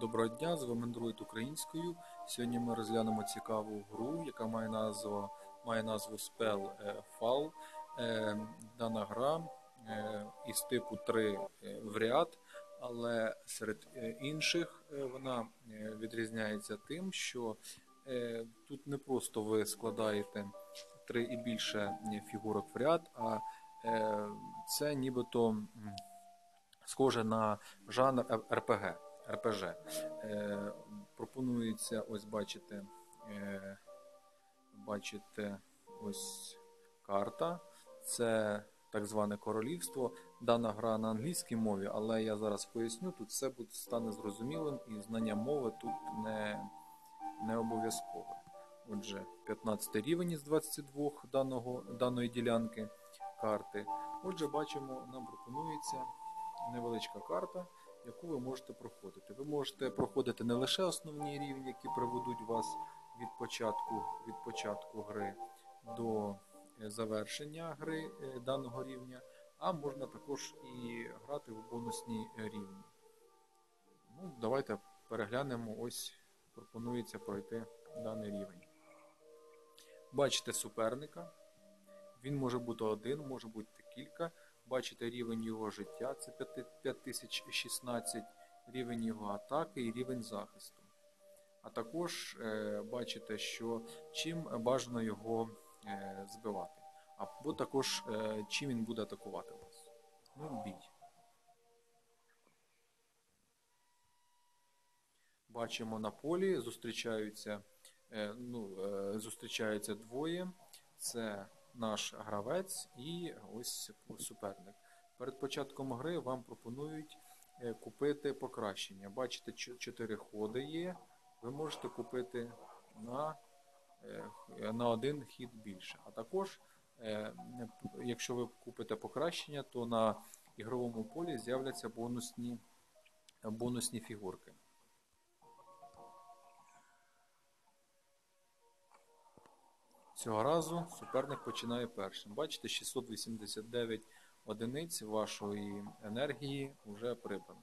Доброго дня, з вами Android українською. Сьогодні ми розглянемо цікаву гру, яка має назву, має назву Spell е, Fall. Е, Дана гра е, із типу 3 е, в ряд, але серед інших вона відрізняється тим, що тут не просто ви складаєте 3 і більше фігурок в ряд, а це нібито схоже на жанр РПГ. РПЖ. Е, пропонується, ось бачите, е, бачите, ось карта. Це так зване королівство. Дана гра на англійській мові, але я зараз поясню, тут все буде стане зрозумілим і знання мови тут не, не обов'язкове. Отже, 15 рівень із 22 даного, даної ділянки карти. Отже, бачимо, нам пропонується невеличка карта яку ви можете проходити. Ви можете проходити не лише основні рівні, які приведуть вас від початку, від початку гри до е, завершення гри е, даного рівня, а можна також і грати в бонусні рівні. Ну, Давайте переглянемо, ось пропонується пройти даний рівень. Бачите суперника. Він може бути один, може бути кілька. Бачите рівень його життя, це 5016, рівень його атаки і рівень захисту. А також е, бачите, що чим бажано його е, збивати. Або також е, чим він буде атакувати вас. Ну, бій. Бачимо на полі, зустрічаються, ну, зустрічаються двоє. Це наш гравець і ось суперник. Перед початком гри вам пропонують е, купити покращення. Бачите, 4 ходи є. Ви можете купити на е, на один хід більше. А також, е, якщо ви купите покращення, то на ігровому полі з'являться бонусні, бонусні фігурки. Цього разу суперник починає першим. Бачите, 689 одиниць вашої енергії вже прибрано.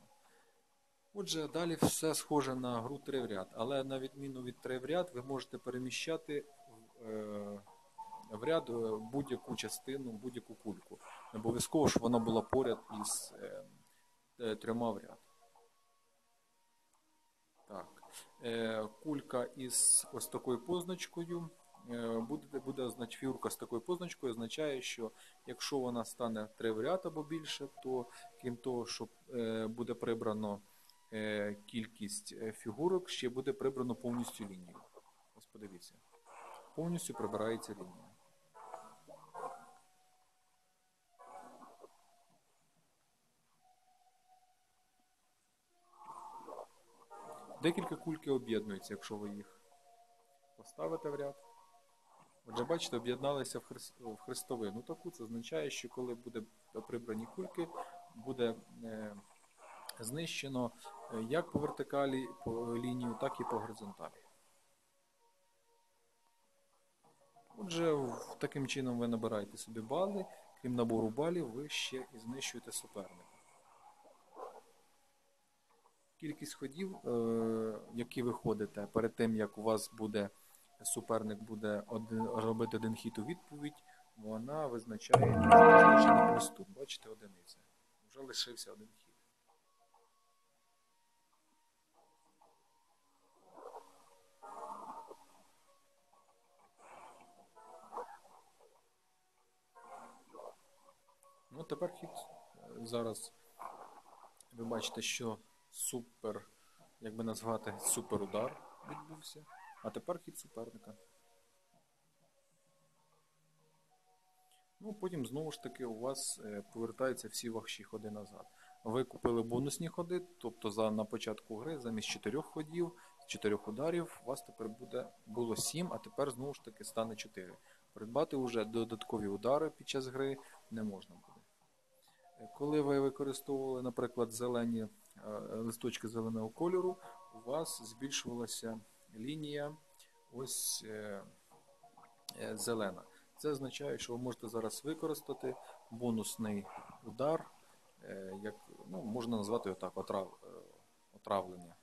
Отже, далі все схоже на гру 3 в ряд, але на відміну від 3 в ряд, ви можете переміщати е, в ряд е, будь-яку частину, будь-яку кульку. Не обов'язково, щоб вона була поряд із е, трьома в ряд. Так. Кулька із ось такою позначкою. Е, буде буде значить, фігурка з такою позначкою, означає, що якщо вона стане 3 в ряд або більше, то крім того, що е, буде прибрано е, кількість фігурок, ще буде прибрано повністю лінію. Ось подивіться. Повністю прибирається лінія. Декілька кульки об'єднуються, якщо ви їх поставите в ряд. Отже, бачите, об'єдналися в, хрест... в хрестовину таку. Це означає, що коли буде прибрані кульки, буде е, знищено е, як по вертикалі по лінію, так і по горизонталі. Отже, таким чином ви набираєте собі бали, крім набору балів, ви ще і знищуєте суперника. Кількість ходів, е, які ви ходите перед тим, як у вас буде суперник буде один, робити один хід у відповідь, вона визначає на плюс тут. Бачите, одиниця. Вже лишився один хід. Ну, тепер хід. Зараз ви бачите, що супер, як би назвати, суперудар відбувся. А тепер хід суперника. Ну, Потім знову ж таки у вас е, повертаються всі ваші ходи назад. Ви купили бонусні ходи, тобто за, на початку гри замість 4 ходів, 4 ударів, у вас тепер буде, було 7, а тепер знову ж таки стане 4. Придбати вже додаткові удари під час гри не можна буде. Е, коли ви використовували, наприклад, зелені е, листочки зеленого кольору, у вас збільшувалася лінія ось е, е, зелена. Це означає, що ви можете зараз використати бонусний удар, е, як ну, можна назвати його так, отрав, отравлення.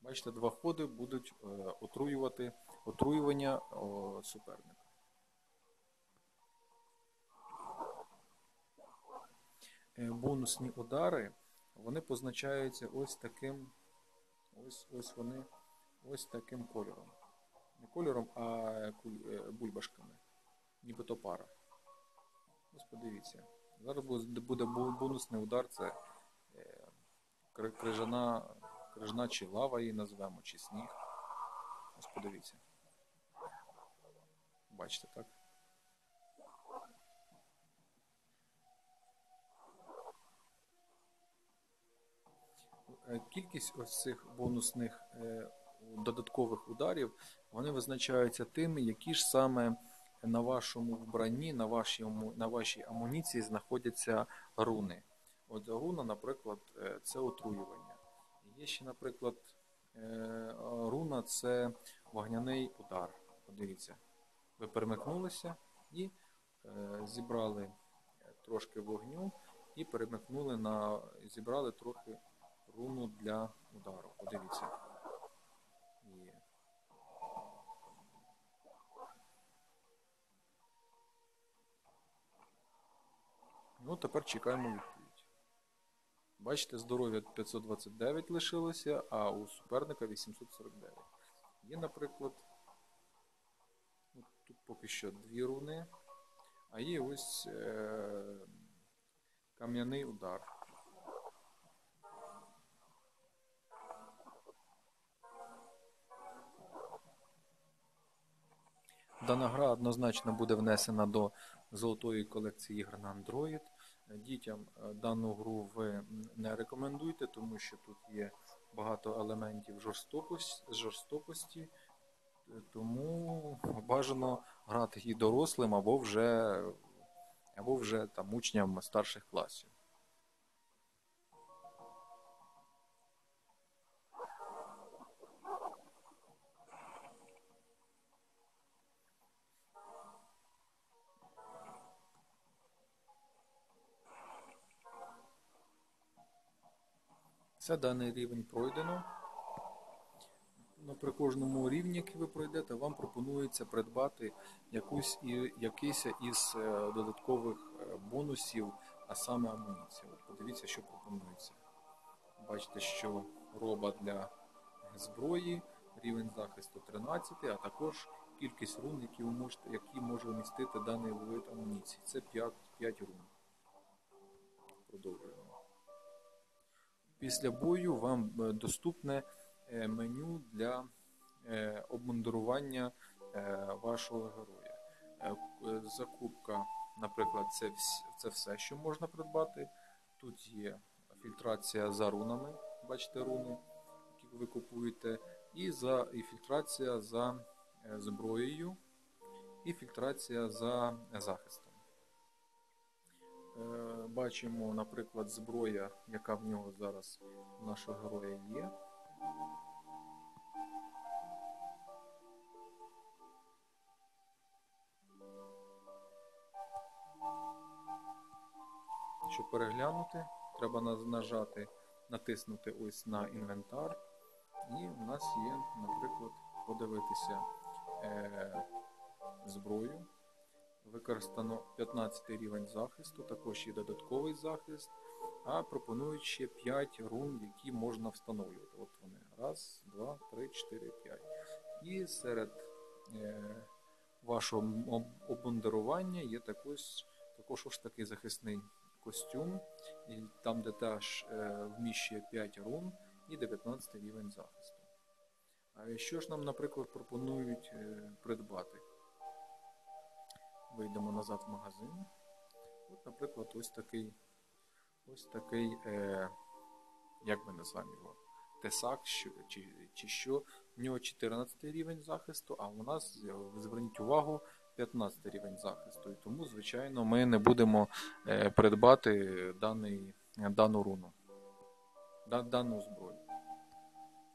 Бачите, два ходи будуть отруювати отруювання суперника. Бонусні удари вони позначаються ось таким. Ось ось вони ось таким кольором. Не кольором, а е, бульбашками. Нібито пара. Ось подивіться. Зараз буде бонусний удар. Це е, крижана, крижана чи лава її назвемо, чи сніг. Ось подивіться. Бачите, так? Кількість ось цих бонусних е, додаткових ударів вони визначаються тими, які ж саме на вашому вбранні, на вашій, на вашій амуніції знаходяться руни. От руна, наприклад, е, це отруювання. Є ще, наприклад, е, руна це вогняний удар. Подивіться, ви перемикнулися і е, зібрали трошки вогню і перемикнули на зібрали трохи руну для удару. Подивіться. Є. Ну, тепер чекаємо відповідь. Бачите, здоров'я 529 лишилося, а у суперника 849. Є, наприклад, тут поки що дві руни, а є ось е- кам'яний удар. Дана гра однозначно буде внесена до золотої колекції ігр на Android. Дітям е, дану гру ви не рекомендуйте, тому що тут є багато елементів жорстокості, е, тому бажано грати і дорослим або вже, або вже там, учням старших класів. Це даний рівень пройдено. При кожному рівні, який ви пройдете, вам пропонується придбати якусь, якийсь із е, додаткових е, бонусів, а саме амуніція. От подивіться, що пропонується. Бачите, що роба для зброї, рівень захисту 13, а також кількість рун, які, ви можете, які може вмістити даний вид амуніції. Це 5, 5 рун. Продовжуємо. Після бою вам е, доступне е, меню для е, обмундирування вашого героя. Закупка, наприклад, це, все, що можна придбати. Тут є фільтрація за рунами, бачите руни, які ви купуєте, і, за, і фільтрація за зброєю, і фільтрація за захистом. Бачимо, наприклад, зброя, яка в нього зараз у нашого героя є. Щоб переглянути, треба нажати, натиснути ось на інвентар. І у нас є, наприклад, подивитися е, зброю. Використано 15 рівень захисту, також є додатковий захист, а пропонують ще 5 рун, які можна встановлювати. От вони. Раз, два, три, чотири, п'ять. І серед е, вашого об- обмундирування є також, також ось такий захисний костюм, і там, де теж е, вміщує 5 рун і 19 рівень захисту. А що ж нам, наприклад, пропонують е, придбати? Вийдемо назад в магазин. От, наприклад, ось такий, ось такий, е, як ми назвемо його, тесак що, чи, чи що. В нього 14 рівень захисту, а у нас, е, зверніть увагу, 15 рівень захисту. І тому, звичайно, ми не будемо е, придбати даний, дану руну, да, дану зброю.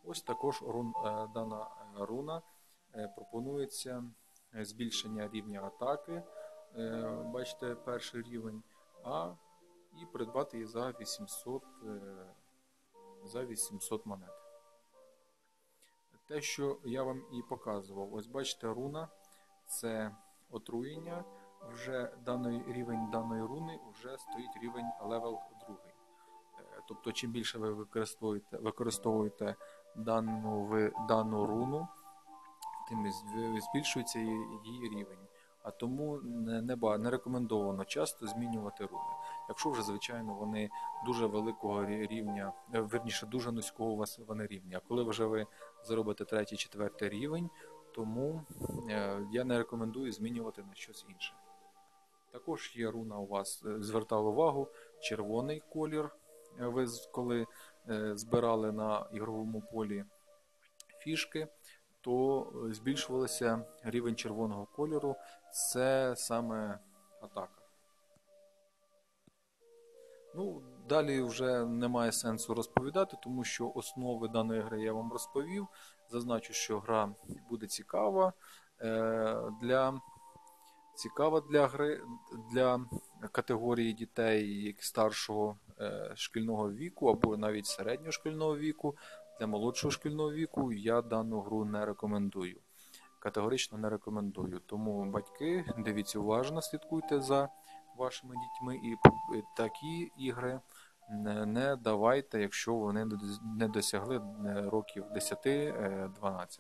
Ось також рун, е, дана е, руна е, пропонується збільшення рівня атаки. е, Бачите, перший рівень, а і придбати її за 800, е, за 800 монет. те, що я вам і показував. Ось бачите, руна це отруєння. Вже даний рівень даної руни вже стоїть рівень левел 2. Е, Тобто, чим більше ви використовуєте, використовуєте дану, ви, дану руну, тим збільшується її, рівень. А тому не, не, рекомендовано часто змінювати руни. Якщо вже, звичайно, вони дуже великого рівня, е, верніше, дуже низького у вас вони рівня. А коли вже ви заробите третій, четвертий рівень, тому е, я не рекомендую змінювати на щось інше. Також є руна у вас, е, звертав увагу, червоний колір. Ви коли збирали на ігровому полі фішки, то е, збільшувався рівень червоного кольору. Це саме атака. Ну, далі вже немає сенсу розповідати, тому що основи даної гри я вам розповів. Зазначу, що гра буде цікава. Е, Для цікава для гри для категорії дітей старшого е, шкільного віку або навіть середнього шкільного віку. Для молодшого шкільного віку я дану гру не рекомендую. Категорично не рекомендую. Тому батьки, дивіться уважно, слідкуйте за вашими дітьми і такі ігри не, давайте, якщо вони не досягли е, років 10-12.